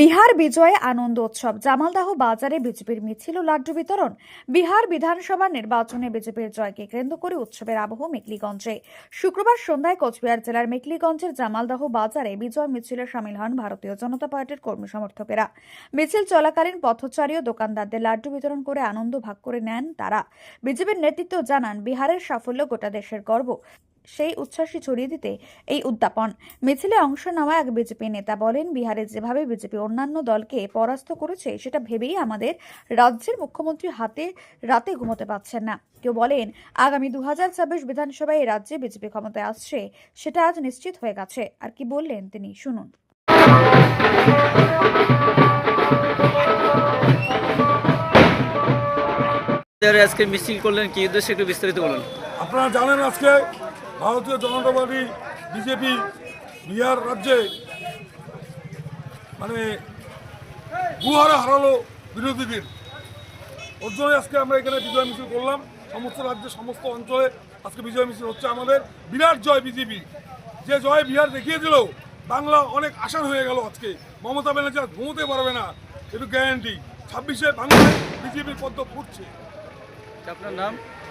বিহার বিজয়ে আনন্দ উৎসব। জামালদাহ বাজারে বিজেপির মিছিল ও লাড্ডু বিতরণ। বিহার বিধানসভা নির্বাচনে বিজেপির জয়কে কেন্দ্র করে উৎসবের আবহ মেকলিগঞ্জে। শুক্রবার সন্ধ্যায় কোচবিহার জেলার মেকলিগঞ্জের জামালদাহ বাজারে বিজয় মিছিলে সামিল হন ভারতীয় জনতা পার্টির কর্মী সমর্থকেরা। মিছিল চলাকালীন পথচারী ও দোকানদারদের লাড্ডু বিতরণ করে আনন্দ ভাগ করে নেন তারা। বিজেপির নেতৃত্ব জানান, বিহারের সাফল্য গোটা দেশের গর্ব। সেই উচ্ছ্বাসে ছড়িয়ে দিতে এই উদ্যাপন। মিছিলে অংশ নেওয়া এক বিজেপি নেতা বলেন, বিহারে যেভাবে বিজেপি অন্যান্য দলকে পরাস্ত করেছে, সেটা ভেবেই আমাদের রাজ্যের মুখ্যমন্ত্রী হাতে রাতে ঘুমোতে পারছেন না। কেউ বলেন, আগামী দুহাজার ছাব্বিশ বিধানসভায় এই রাজ্যে বিজেপি ক্ষমতায় আসছে, সেটা আজ নিশ্চিত হয়ে গেছে। আর কি বললেন তিনি? শুনুন। আজকে মিছিল করলেন কি উদ্দেশ্যে একটু বিস্তারিত বলুন আপনারা জানেন আজকে ভারতীয় জনতা পার্টি, বিজেপি, বিহার রাজ্যে মানে গুহারে হারালো বিরোধীদের ওর জন্য আজকে আমরা এখানে বিজয় মিছিল করলাম। সমস্ত রাজ্যে, সমস্ত অঞ্চলে আজকে বিজয় মিছিল হচ্ছে আমাদের। বিরাট জয় বিজেপি। যে জয় বিহার দেখিয়ে দিল বাংলা অনেক আশার হয়ে গেল আজকে। মমতা ব্যানার্জি আর ঘুমোতে পারবে না একটু গ্যারান্টি ছাব্বিশে বাংলায় বিজেপির পদ্ম ফুটছে। আপনার নাম?